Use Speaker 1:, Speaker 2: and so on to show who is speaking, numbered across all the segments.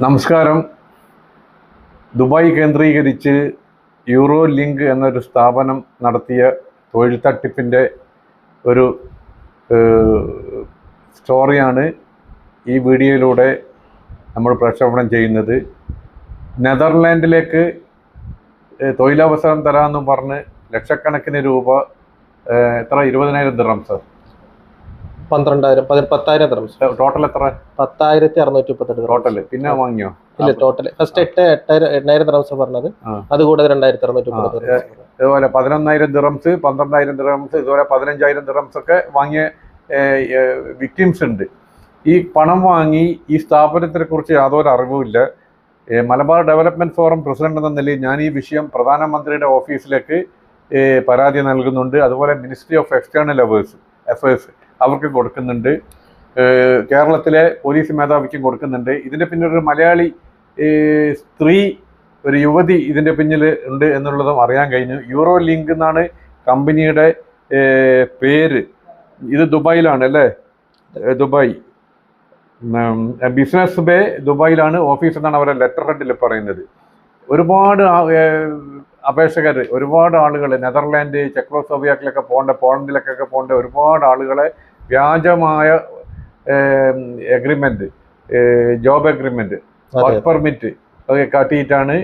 Speaker 1: നമസ്കാരം. ദുബായ് കേന്ദ്രീകരിച്ച് euro link എന്നൊരു സ്ഥാപനം നടത്തിയ തൊഴിൽ തട്ടിപ്പിന്റെ ഒരു സ്റ്റോറിയാണ് ഈ വീഡിയോയിലൂടെ നമ്മൾ പ്രക്ഷേപണം ചെയ്യുന്നത്. നെതർലാൻഡിലേക്ക് തൊഴിലവസരം തരാമെന്നും പറഞ്ഞ് ലക്ഷക്കണക്കിന് രൂപ എത്ര? ഇരുപതിനായിരം ദിറംസ്
Speaker 2: പന്ത്രണ്ടായിരം പതി- പത്തായിരം ദിറംസ്
Speaker 1: ടോട്ടൽ എത്ര?
Speaker 2: പത്തായിരത്തി അറുന്നൂറ്റി മുപ്പത്തെട്ട്
Speaker 1: ടോട്ടൽ പിന്നെ വാങ്ങിയോ?
Speaker 2: ഇല്ല ടോട്ടൽ ഫസ്റ്റ് എട്ട് എട്ടായിരം എണ്ണായിരം ദിറംസ് പറഞ്ഞത്.
Speaker 1: അതുകൂടെ
Speaker 2: അതുകൂടാതെ രണ്ടായിരത്തി അറുന്നൂറ്റി മുപ്പത്തെട്ട്
Speaker 1: ഇതുപോലെ പതിനൊന്നായിരം ദിറംസ് പന്ത്രണ്ടായിരം ദിറംസ് ഇതുപോലെ പതിനഞ്ചായിരം ദിറംസ് ഒക്കെ വാങ്ങിയ വിക്ടിംസ് ഉണ്ട്. ഈ പണം വാങ്ങി ഈ സ്ഥാപനത്തിനെ കുറിച്ച് യാതൊരു അറിവുമില്ല മലബാർ ഡെവലപ്മെന്റ് ഫോറം പ്രസിഡന്റ് എന്ന നിലയിൽ ഞാൻ ഈ വിഷയം പ്രധാനമന്ത്രിയുടെ ഓഫീസിലേക്ക് പരാതി നൽകുന്നുണ്ട്. അതുപോലെ ministry of external affairs affairs അവർക്ക് കൊടുക്കുന്നുണ്ട്. കേരളത്തിലെ പോലീസ് മേധാവിക്കും കൊടുക്കുന്നുണ്ട്. ഇതിന്റെ പിന്നിൽ ഒരു മലയാളി സ്ത്രീ ഒരു യുവതി ഇതിന്റെ പിന്നിൽ ഉണ്ട് എന്നുള്ളതും അറിയാൻ കഴിഞ്ഞു. യൂറോ ലിങ്ക് എന്നാണ് കമ്പനിയുടെ പേര്. ഇത് ദുബായിലാണ് അല്ലേ? ദുബായ്. ബിസിനസ് ബേ ദുബായിലാണ് ഓഫീസ് എന്നാണ് അവരുടെ ലെറ്റർ ഹെഡിൽ പറയുന്നത്. ഒരുപാട് അപേക്ഷകർ ഒരുപാട് ആളുകൾ നെതർലാൻഡ് ചെക്കോസ്ലോവിയാക്കിലൊക്കെ പോകേണ്ട പോളണ്ടിലൊക്കെ പോകേണ്ട ഒരുപാട് ആളുകളെ വ്യാജമായ agreement job
Speaker 2: agreement
Speaker 1: work permit ഒക്കെ കാട്ടിയിട്ടാണ്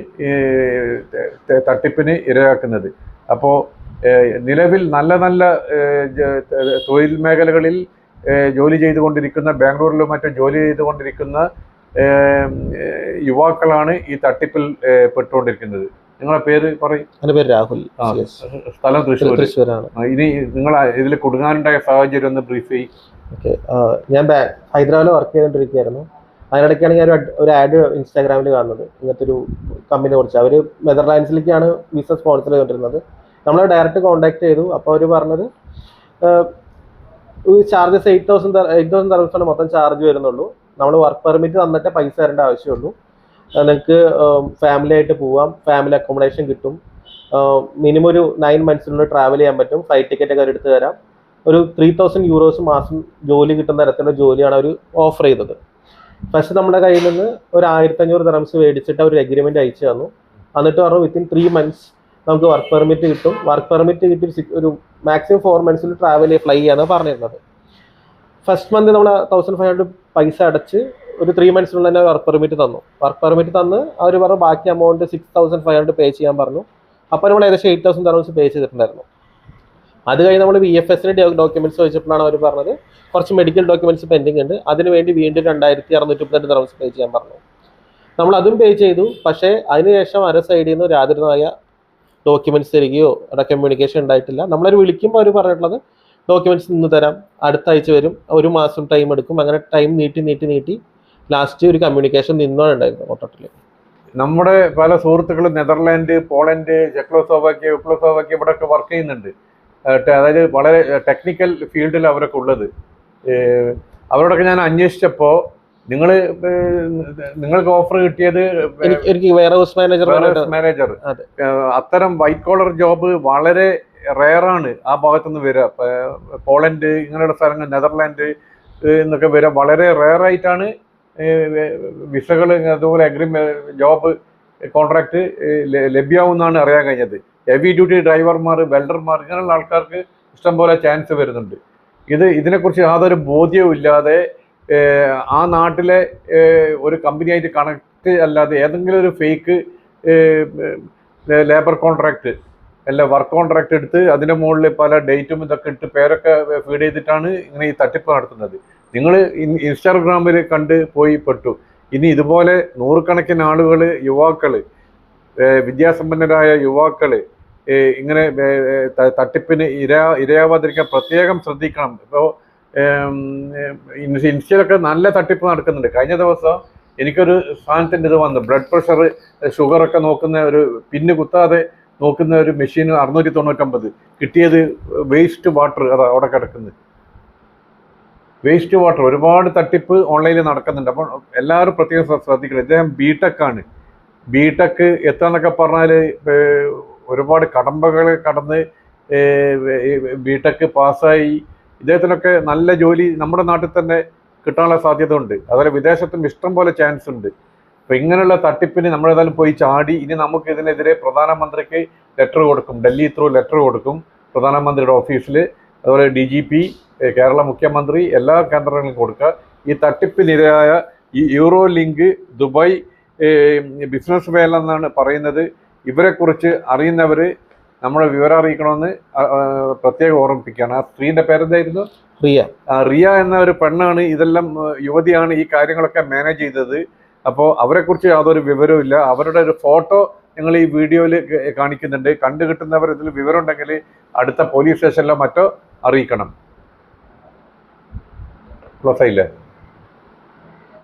Speaker 1: തട്ടിപ്പിന് ഇരയാക്കുന്നത്. അപ്പോൾ നിലവിൽ നല്ല നല്ല തൊഴിൽ മേഖലകളിൽ ജോലി ചെയ്തുകൊണ്ടിരിക്കുന്ന ബാംഗ്ലൂരിലും മറ്റും ജോലി ചെയ്തുകൊണ്ടിരിക്കുന്ന യുവാക്കളാണ് ഈ തട്ടിപ്പിൽ പെട്ടുകൊണ്ടിരിക്കുന്നത്. നിങ്ങളെ പേര് പറയും.
Speaker 2: എന്റെ പേര് രാഹുൽ.
Speaker 1: സ്ഥലം തൃശ്ശൂർ
Speaker 2: തൃശ്ശൂരാണ്.
Speaker 1: ഇനി നിങ്ങൾ ഇതിൽ കൊടുങ്ങാനുണ്ടായ സാഹചര്യം ഒന്ന് ബ്രീഫ് ചെയ്യും.
Speaker 2: ഓക്കെ ഞാൻ ഹൈദരാബാദിൽ വർക്ക് ചെയ്തുകൊണ്ടിരിക്കുകയായിരുന്നു അതിനിടയ്ക്കാണ് ഞാൻ ഒരു ആഡ് ഇൻസ്റ്റാഗ്രാമിൽ കാണുന്നത്. ഇങ്ങനത്തെ ഒരു കമ്പനിയെ കുറിച്ച്. അവർ നെതർലാൻഡ്സിലേക്കാണ് വിസ സ്പോൺസർ ചെയ്തുകൊണ്ടിരുന്നത് നമ്മൾ ഡയറക്റ്റ് കോൺടാക്ട് ചെയ്തു. അപ്പോൾ അവർ പറഞ്ഞത് charges eight thousand eight thousand thousand മൊത്തം ചാർജ് വരുന്നുള്ളൂ. നമ്മൾ വർക്ക് പെർമിറ്റ് തന്നിട്ട് പൈസ തരേണ്ട ആവശ്യമുള്ളൂ. നിങ്ങൾക്ക് ഫാമിലി ആയിട്ട് പോവാം. ഫാമിലി അക്കോമഡേഷൻ കിട്ടും. മിനിമം ഒരു നയൻ മന്ത്സിനുള്ളിൽ ട്രാവൽ ചെയ്യാൻ പറ്റും. ഫ്ലൈറ്റ് ടിക്കറ്റ് ഒക്കെ എടുത്ത് തരാം. ഒരു ത്രീ തൗസൻഡ് യൂറോസ് മാസം ജോലി കിട്ടുന്ന തരത്തിലുള്ള ജോലിയാണ് അവർ ഓഫർ ചെയ്തത്. പക്ഷെ നമ്മുടെ കയ്യിൽ നിന്ന് ഒരു ആയിരത്തി അഞ്ഞൂറ് ദിറംസ് മേടിച്ചിട്ട് അവർ അഗ്രിമെന്റ് അയച്ചു തന്നു. എന്നിട്ട് പറഞ്ഞു വിത്തിൻ ത്രീ മന്ത്സ് നമുക്ക് വർക്ക് പെർമിറ്റ് കിട്ടും. വർക്ക് പെർമിറ്റ് കിട്ടി ഒരു മാക്സിമം ഫോർ മന്ത്സിൽ ട്രാവൽ ഫ്ലൈ ചെയ്യാന്നാണ് പറഞ്ഞിരുന്നത്. ഫസ്റ്റ് മന്ത് നമ്മൾ തൗസൻഡ് ഫൈവ് ഹൺഡ്രഡ് പൈസ അടച്ച് ഒരു ത്രീ മന്ത്സിനുള്ളിൽ തന്നെ വർക്ക് പെർമിറ്റ് തന്നു. വർക്ക് പെർമിറ്റ് തന്ന് അവർ പറഞ്ഞു ബാക്കി amount six thousand five hundred pay ചെയ്യാൻ പറഞ്ഞു. അപ്പോൾ നമ്മൾ ഏകദേശം എയ്റ്റ് തൗസൻഡ് ദിറംസ് പേ ചെയ്തിട്ടുണ്ടായിരുന്നു. അത് കഴിഞ്ഞ് നമ്മൾ വി എഫ് എസിന് ഡോക്യുമെന്റ്സ് ചോദിച്ചപ്പോഴാണ് അവർ പറഞ്ഞത്. കുറച്ച് മെഡിക്കൽ ഡോക്യുമെന്റ്സ് പെൻഡിങ് ഉണ്ട്. അതിന് വേണ്ടി രണ്ടായിരത്തി അറുന്നൂറ്റി മുപ്പത്തെട്ട് ദിറംസ് പേ ചെയ്യാൻ പറഞ്ഞു. നമ്മൾ അതും പേ ചെയ്തു. പക്ഷേ അതിനുശേഷം അര സൈഡിൽ നിന്ന് യാതൊരുമായ ഡോക്യുമെന്റ്സ് തരികയോ അവിടെ കമ്മ്യൂണിക്കേഷൻ ഉണ്ടായിട്ടില്ല. നമ്മളൊരു വിളിക്കുമ്പോൾ അവർ പറഞ്ഞിട്ടുള്ളത് ഡോക്യുമെന്റ്സ് ഇന്ന് തരാം. അടുത്ത ആഴ്ച വരും. ഒരു മാസം ടൈം എടുക്കും. അങ്ങനെ ടൈം നീട്ടി നീട്ടി നീട്ടി ലാസ്റ്റ് ഒരു കമ്മ്യൂണിക്കേഷൻ നിന്നാണ് ഉണ്ടായിരുന്നത് മൊത്തത്തിൽ
Speaker 1: നമ്മുടെ പല സുഹൃത്തുക്കളും നെതർലാൻഡ് പോളണ്ട് ചെക്ലോസ്ലോവാക്യ യുക്ലോസ്ലോവാക്യ ഇവിടെ ഒക്കെ വർക്ക് ചെയ്യുന്നുണ്ട് അതായത് വളരെ ടെക്നിക്കൽ ഫീൽഡിൽ അവരൊക്കെ ഉള്ളത്. അവരോടൊക്കെ ഞാൻ അന്വേഷിച്ചപ്പോൾ നിങ്ങൾ നിങ്ങൾക്ക് ഓഫർ കിട്ടിയത്
Speaker 2: എനിക്ക് ഹൗസ് മാനേജർ
Speaker 1: മാനേജർ
Speaker 2: അതെ.
Speaker 1: അത്തരം വൈറ്റ് കോളർ ജോബ് വളരെ റെയറാണ് ആ ഭാഗത്തുനിന്ന് വരിക പോളണ്ട് ഇങ്ങനെയുള്ള സ്ഥലങ്ങൾ നെതർലാൻഡ് എന്നൊക്കെ വരിക വളരെ റെയറായിട്ടാണ് വിസകൾ അതുപോലെ അഗ്രിമെ ജോബ് കോൺട്രാക്ട് ലഭ്യമാവുമെന്നാണ് അറിയാൻ കഴിഞ്ഞത്. ഹെവി ഡ്യൂട്ടി ഡ്രൈവർമാർ വെൽഡർമാർ ഇങ്ങനെയുള്ള ആൾക്കാർക്ക് ഇഷ്ടംപോലെ ചാൻസ് വരുന്നുണ്ട്. ഇത് ഇതിനെക്കുറിച്ച് യാതൊരു ബോധ്യവും ഇല്ലാതെ ആ നാട്ടിലെ ഒരു കമ്പനിയായിട്ട് കണക്ട് അല്ലാതെ ഏതെങ്കിലും ഒരു ഫേക്ക് ലേബർ കോൺട്രാക്ട് അല്ല വർക്ക് കോൺട്രാക്ട് എടുത്ത് അതിന്റെ മുകളിൽ പല ഡേറ്റും ഇതൊക്കെ ഇട്ട് പേരൊക്കെ ഫീഡ് ചെയ്തിട്ടാണ് ഇങ്ങനെ ഈ തട്ടിപ്പ് നടത്തുന്നത്. നിങ്ങൾ ഇൻസ്റ്റാഗ്രാമിൽ കണ്ട് പോയി പെട്ടു. ഇനി ഇതുപോലെ നൂറുകണക്കിന് ആളുകൾ യുവാക്കൾ വിദ്യാസമ്പന്നരായ യുവാക്കൾ ഇങ്ങനെ തട്ടിപ്പിന് ഇര ഇരയാവാതിരിക്കാൻ പ്രത്യേകം ശ്രദ്ധിക്കണം. ഇപ്പോൾ ഇൻസ്റ്റയിലൊക്കെ നല്ല തട്ടിപ്പ് നടക്കുന്നുണ്ട്. കഴിഞ്ഞ ദിവസം എനിക്കൊരു സാധനത്തിന്റെ ഇത് വന്നു. ബ്ലഡ് പ്രഷർ ഷുഗറൊക്കെ നോക്കുന്ന ഒരു പിന്ന് കുത്താതെ നോക്കുന്ന ഒരു മെഷീൻ അറുന്നൂറ്റി തൊണ്ണൂറ്റൊമ്പത് കിട്ടിയത് വേസ്റ്റ് വാട്ടർ അതാ അവിടെ കിടക്കുന്നത്. വേസ്റ്റ് വാട്ടർ ഒരുപാട് തട്ടിപ്പ് ഓൺലൈനിൽ നടക്കുന്നുണ്ട്. അപ്പോൾ എല്ലാവരും പ്രത്യേകം ശ്ര- ശ്രദ്ധിക്കണം. ഇദ്ദേഹം ബി ടെക് ആണ്. ബിടെക് എത്താന്നൊക്കെ പറഞ്ഞാൽ ഒരുപാട് കടമ്പകൾ കടന്ന് ബിടെക് പാസ്സായി. ഇദ്ദേഹത്തിനൊക്കെ നല്ല ജോലി നമ്മുടെ നാട്ടിൽ തന്നെ കിട്ടാനുള്ള സാധ്യത ഉണ്ട് അതുപോലെ വിദേശത്തും ഇഷ്ടം പോലെ ചാൻസ് ഉണ്ട്. അപ്പം ഇങ്ങനെയുള്ള തട്ടിപ്പിന് നമ്മളേതായാലും പോയി ചാടി ഇനി നമുക്ക് ഇതിനെതിരെ പ്രധാനമന്ത്രിക്ക് ലെറ്റർ കൊടുക്കും. ഡൽഹി ത്രൂ ലെറ്റർ കൊടുക്കും. പ്രധാനമന്ത്രിയുടെ ഓഫീസിൽ അതുപോലെ ഡി ജി പി കേരള മുഖ്യമന്ത്രി എല്ലാ കേന്ദ്രങ്ങളിലും കൊടുക്കുക. ഈ തട്ടിപ്പിനിരയായ ഈ യൂറോ ലിങ്ക് ദുബായ് ബിസിനസ് മേലെന്നാണ് പറയുന്നത്. ഇവരെക്കുറിച്ച് അറിയുന്നവർ നമ്മളെ വിവരം അറിയിക്കണമെന്ന് പ്രത്യേകം ഓർമ്മിപ്പിക്കുകയാണ്. ആ സ്ത്രീന്റെ പേരെന്തായിരുന്നു?
Speaker 2: റിയ.
Speaker 1: ആ, റിയ എന്ന ഒരു പെണ്ണാണ് ഇതെല്ലാം യുവതിയാണ് ഈ കാര്യങ്ങളൊക്കെ മാനേജ് ചെയ്തത്. അപ്പോൾ അവരെക്കുറിച്ച് യാതൊരു വിവരവും ഇല്ല. അവരുടെ ഒരു ഫോട്ടോ ഞങ്ങൾ ഈ വീഡിയോയിൽ കാണിക്കുന്നുണ്ട്. കണ്ടു കിട്ടുന്നവർ ഇതിൽ വിവരം ഉണ്ടെങ്കിൽ അടുത്ത പോലീസ് സ്റ്റേഷനിലോ മറ്റോ അറിയിക്കണം. ക്ലോസ് ആയില്ലേ